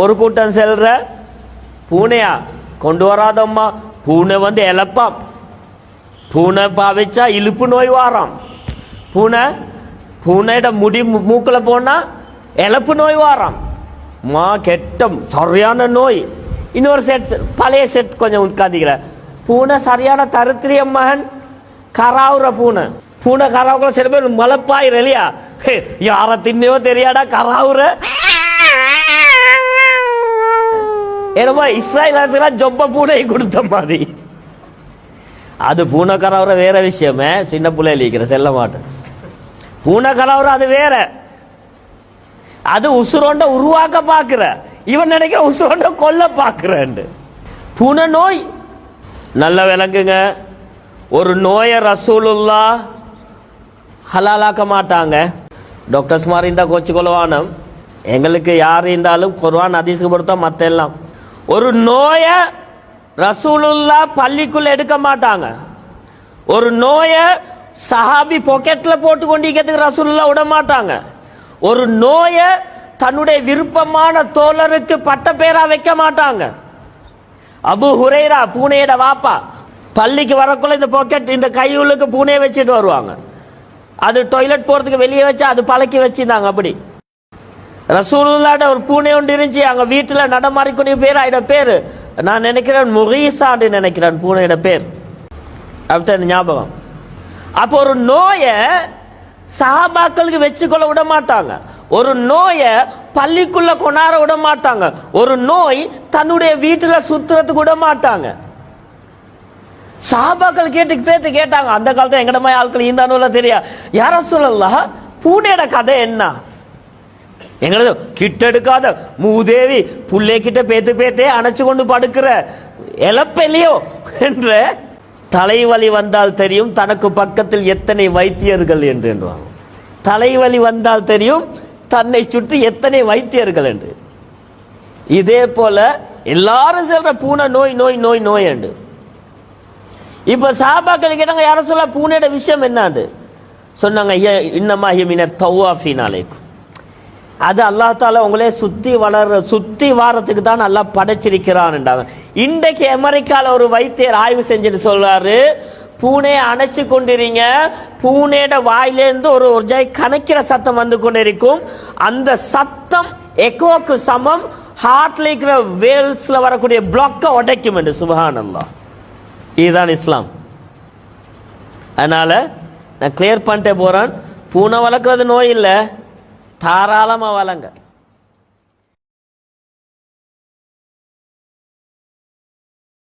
ஒரு கூட்டம் செல்ற பூனையா? கொண்டு வராதம்மா. பூனை வந்து இழப்பாம் பூனை பாவிச்சா இழுப்பு நோய் வாராம். பூனை பூனையோட முடி மூக்கில் போனால் இழப்பு நோய் வாராம். மா கெட்டம். சரியான நோய். இன்னொரு செட் பழைய செட் கொஞ்சம் உட்காந்துக்கிற பூனை சரியான தருத்திரிய மகன். கராவுற பூனை. பூனை கராவுக்குள்ள சில பேர் மலப்பாயிரம் இல்லையா? யாரை தின்னையோ தெரியாடா கராவுற? என்னமோ இஸ்ராயல் அரசுலாம் ஜொப்ப பூனை கொடுத்த மாதிரி. அது பூனை கலவர வேற விஷயமே சின்ன பிள்ளையில இருக்கிற செல்ல மாட்டேன் பூனை கலவரம் அது வேற. அது உசுரோண்ட உருவாக்க பார்க்கிற. இவன் நினைக்கிற உசுரோண்ட கொல்ல பார்க்கிறேன் பூனை நோய். நல்ல விளங்குங்க. ஒரு நோயை ரசூலுல்லா ஹலாலாக்க மாட்டாங்க. டாக்டர்ஸ் மாதிரி இருந்தால் கொச்சு கொலவானம் எங்களுக்கு யார் இருந்தாலும் குர்வான் அதிசுக்கு பொறுத்தா மற்ற எல்லாம் ஒரு நோயை ரசூலுல்லா பள்ளிக்குள்ள எடுக்க மாட்டாங்க. ஒரு நோயை சஹாபி பாக்கெட்ல போட்டு கொண்டிருக்கிறதுக்கு ரசூலுல்லா விட மாட்டாங்க. ஒரு நோயை தன்னுடைய விருப்பமான தோழருக்கு பட்ட பேரா வைக்க மாட்டாங்க. அபு ஹுரைரா பூனையோட வாப்பா பள்ளிக்கு வரக்குள்ள இந்த பாக்கெட் இந்த கையுள்ளுக்கு பூனையை வச்சுட்டு வருவாங்க. அது டாய்லெட் போறதுக்கு வெளியே வச்சு அது பழக்கி வச்சிருந்தாங்க அப்படி. ரசூலுல்லாட்ட ஒரு பூனை ஒன்று இருந்துச்சு. அங்க வீட்டுல நடமாறிக்கூடிய பேர் ஆயிட பேர். நான் நினைக்கிறேன் முகீசான்னு நினைக்கிறேன் பூனையோட பேர். அப்படின்னு ஞாபகம். அப்போ ஒரு நோயை சஹாபாக்களுக்கு வச்சுக்கொள்ள விட மாட்டாங்க ஒரு நோயை பள்ளிக்குள்ள கொண்டாட விட மாட்டாங்க ஒரு நோய் தன்னுடைய வீட்டில் சுத்துறதுக்கு விட மாட்டாங்க சாபாக்கள் கேட்டு பேத்து கேட்டாங்க. அந்த காலத்தில் எங்கட ஆட்கள் ஆட்கள் இருந்தானு தெரியா? யார சொல்லலாம் பூனையோட கதை என்ன? எங்களது கிட்ட எடுக்காத மூதேவி புள்ளே கிட்ட பேத்து பேத்தே அணைச்சு கொண்டு படுக்கிற எலப்பெல்லையோ என்ற தலைவலி வந்தால் தெரியும் தனக்கு பக்கத்தில் எத்தனை வைத்தியர்கள் என்று தலைவலி வந்தால் தெரியும் தன்னை சுற்றி எத்தனை வைத்தியர்கள் என்று. இதே போல எல்லாரும் சொல்ற பூனை நோய் நோய் நோய் நோய் என்று. இப்ப சாபாக்கள் கேட்டாங்க யாரும் சொல்ல பூனையோட விஷயம் என்னாண்டு? சொன்னாங்க ஐயா இன்னமா ஹிமினர் தௌவாஃபினாலேக்கும் அது அல்லாஹ் தாலா உங்களே சுத்தி வளர்ற சுத்தி வாரத்துக்கு தான் நல்லா படைச்சிருக்கிறான்ன்றாங்க இன்றைக்கு அமெரிக்கால ஒரு வைத்தியர் ஆய்வு செஞ்சுட்டு சொல்றாரு பூனையை அணைச்சு கொண்டிருங்க பூனையோட வாயிலேருந்து ஒரு ஒரு ஜாய் கணக்கிற சத்தம் வந்து கொண்டிருக்கும். அந்த சத்தம் எக்கோக்கு சமம் ஹார்ட்ல இருக்கிற வேல்ஸ்ல வரக்கூடிய பிளாக்கை உடைக்கும் என்று சுபஹான் இதுதான் இஸ்லாம். அதனால நான் கிளியர் பண்ணிட்டே போறேன். பூனை வளர்க்குறது நோய் இல்லை. தாராளமாக வளங்க